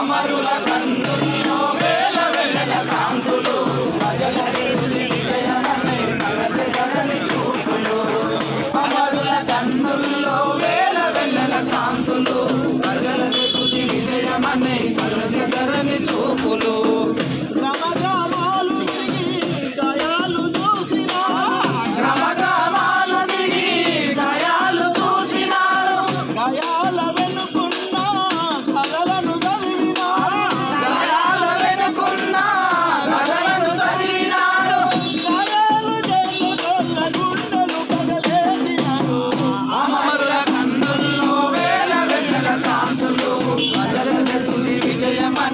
అమరుల సందులు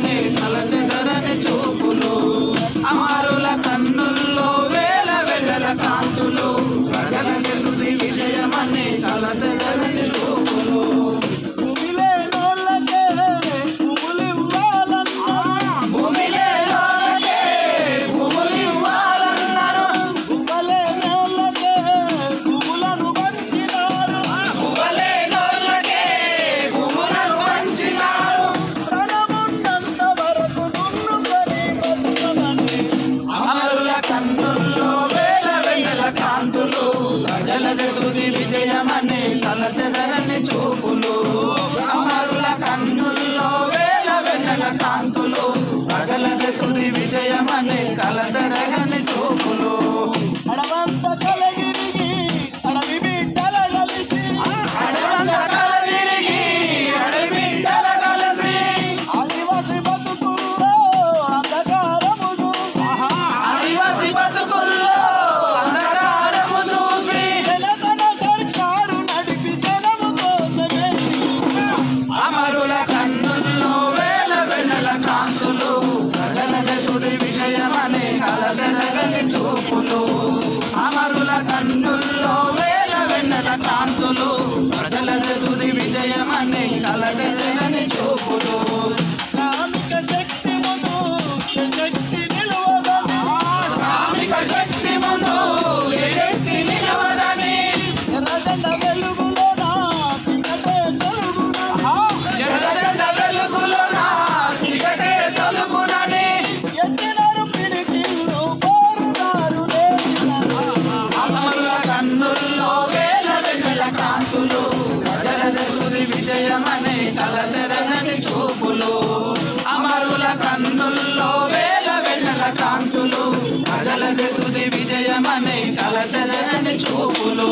Gracias. చూడగానే తలచెదరని చూపులు అమరుల కన్నుల్లో వేల వెన్నెల కాంతులు ప్రజల సుది విజయమని తలచెదరని నగని చూపులు అమరు కలమనే కలచెరగని చూపులు అమరుల కన్నుల్లో వేల వెన్నెల కాంతులు ప్రజల తుది విజయమనే కలచెరగని చూపులు.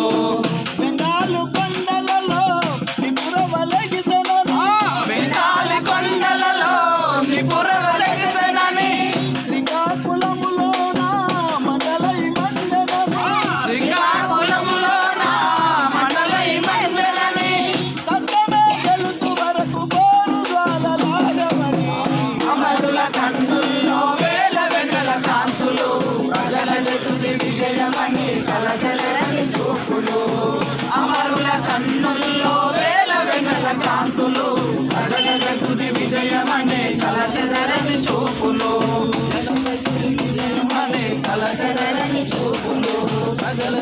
కలగలని చూపులు అమరుల కన్నుల్లో వేల వెన్నెల కాంతులు కలగల తుది విజయమనే కలచదరని చూపులు కలచదరని చూపులు కలగల